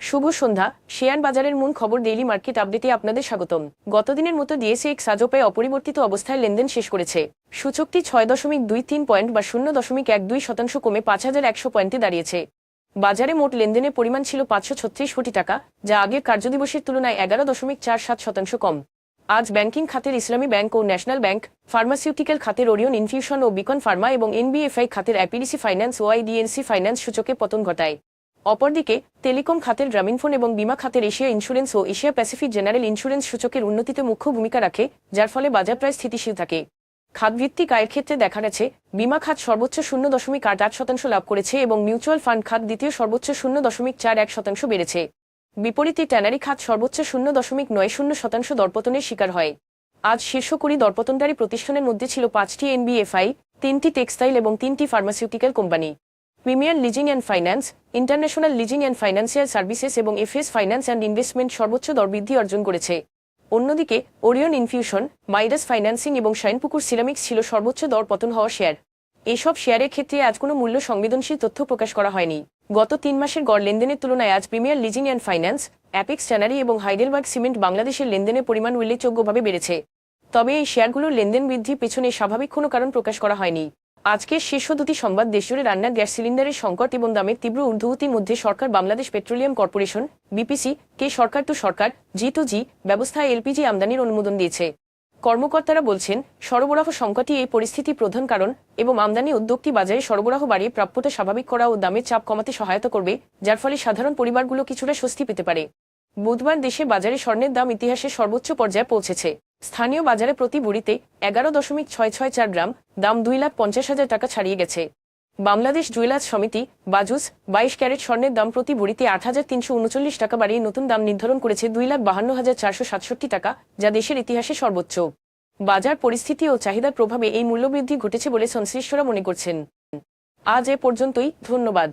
শুভ সন্ধ্যা। Share বাজারের মূল খবর ডেইলি মার্কেট আপডেটে আপনাদের স্বাগতম। গতদিনের মতো ডিএসএক্স আজোপায় অপরিবর্তিত অবস্থায় লেনদেন শেষ করেছে। সূচকটি ছয় দশমিক দুই তিন পয়েন্ট বা শূন্য দশমিক এক দুই শতাংশ কমে পাঁচ হাজার একশো পয়েন্টে দাঁড়িয়েছে। বাজারে মোট লেনদেনের পরিমাণ ছিল পাঁচশো ছত্রিশ কোটি টাকা, যা আগের কার্যদিবসের তুলনায় এগারো দশমিক চার সাত শতাংশ কম। আজ ব্যাংকিং খাতের ইসলামী ব্যাংক ও ন্যাশনাল ব্যাংক, ফার্মাসিউটিক্যাল খাতের ওরিয়ন ইনফিউশন ও বিকন ফার্মা এবং এনবিএফআই খাতের অ্যাপিডিসি ফাইন্যান্স ও আইডিএনসি ফাইন্যান্স সূচকে পতন ঘটায়। অপরদিকে, টেলিকম খাতের গ্রামীণফোন এবং বিমা খাতের এশিয়া ইন্স্যুরেন্স ও এশিয়া প্যাসিফিক জেনারেল ইন্স্যুরেন্স সূচকের উন্নতিতে মুখ্য ভূমিকা রাখে, যার ফলে বাজার প্রায় স্থিতিশীল থাকে। খাতভিত্তিক আয়ের ক্ষেত্রে দেখা গেছে, বিমা খাত সর্বোচ্চ শূন্য দশমিক আট আট শতাংশ লাভ করেছে এবং মিউচুয়াল ফান্ড খাত দ্বিতীয় সর্বোচ্চ শূন্য দশমিক চার এক শতাংশ বেড়েছে। বিপরীতে ট্যানারি খাত সর্বোচ্চ শূন্য দশমিক নয় শূন্য শতাংশ দরপতনের শিকার হয়। আজ শীর্ষ কুড়ি দরপতনকারী প্রতিষ্ঠানের মধ্যে ছিল পাঁচটি এনবিএফআই, তিনটি টেক্সটাইল এবং তিনটি pharmaceutical company. Premier leasing and finance, international leasing and financial services এবং এফএস ফাইন্যান্স অ্যান্ড ইনভেস্টমেন্ট সর্বোচ্চ দর বৃদ্ধি অর্জন করেছে। অন্যদিকে, ওরিয়ন ইনফিউশন, মাইরাস ফাইন্যান্সিং এবং শাইনপুকুর সিরামিক্স ছিল সর্বোচ্চ দর পতন হওয়া শেয়ার। এসব শেয়ারের ক্ষেত্রে আজ কোনো মূল্য সংবেদনশীল তথ্য প্রকাশ করা হয়নি। গত তিন মাসের গড় লেনদেনের তুলনায় আজ premier leasing and finance, Apex tannery এবং হাইডেলবার্গ সিমেন্ট বাংলাদেশের লেনদেনের পরিমাণ উল্লেখযোগ্যভাবে বেড়েছে। তবে এই শেয়ারগুলোর লেনদেন বৃদ্ধির পেছনে স্বাভাবিক কোনো কারণ প্রকাশ করা হয়নি। আজকের শীর্ষ দুটি সংবাদ, দেশজুড়ে রান্নার গ্যাস সিলিন্ডারের সংকট এবং দামের তীব্র ঊর্ধ্বগতির মধ্যে সরকার বাংলাদেশ পেট্রোলিয়াম কর্পোরেশন, বিপিসি, কে সরকার টু সরকার, জি টু জি ব্যবস্থায় এলপিজি আমদানির অনুমোদন দিয়েছে। কর্মকর্তারা বলছেন, সরবরাহ সংকটই এই পরিস্থিতি প্রধান কারণ এবং আমদানি উদ্যোগটি বাজারে সরবরাহ বাড়িয়ে প্রাপ্যতা স্বাভাবিক করা ও দামের চাপ কমাতে সহায়তা করবে, যার ফলে সাধারণ পরিবারগুলো কিছুটা স্বস্তি পেতে পারে। বুধবার দেশে বাজারে স্বর্ণের দাম ইতিহাসের সর্বোচ্চ পর্যায়ে পৌঁছেছে। স্থানীয় বাজারে প্রতি বুড়িতে এগারো দশমিক ছয় ছয় চার গ্রাম, দাম দুই লাখ পঞ্চাশ হাজার টাকা ছাড়িয়ে গেছে। বাংলাদেশ জুয়েলার্স সমিতি, বাজুস, বাইশ ক্যারেট স্বর্ণের দাম প্রতি বুড়িতে আট হাজার তিনশো উনচল্লিশ টাকা বাড়িয়ে নতুন দাম নির্ধারণ করেছে দুই লাখ বাহান্ন হাজার চারশো সাতষট্টি টাকা, যা দেশের ইতিহাসে সর্বোচ্চ। বাজার পরিস্থিতি ও চাহিদার প্রভাবে এই মূল্যবৃদ্ধি ঘটেছে বলে সংশ্লিষ্টরা মনে করছেন। আজ এ পর্যন্তই, ধন্যবাদ।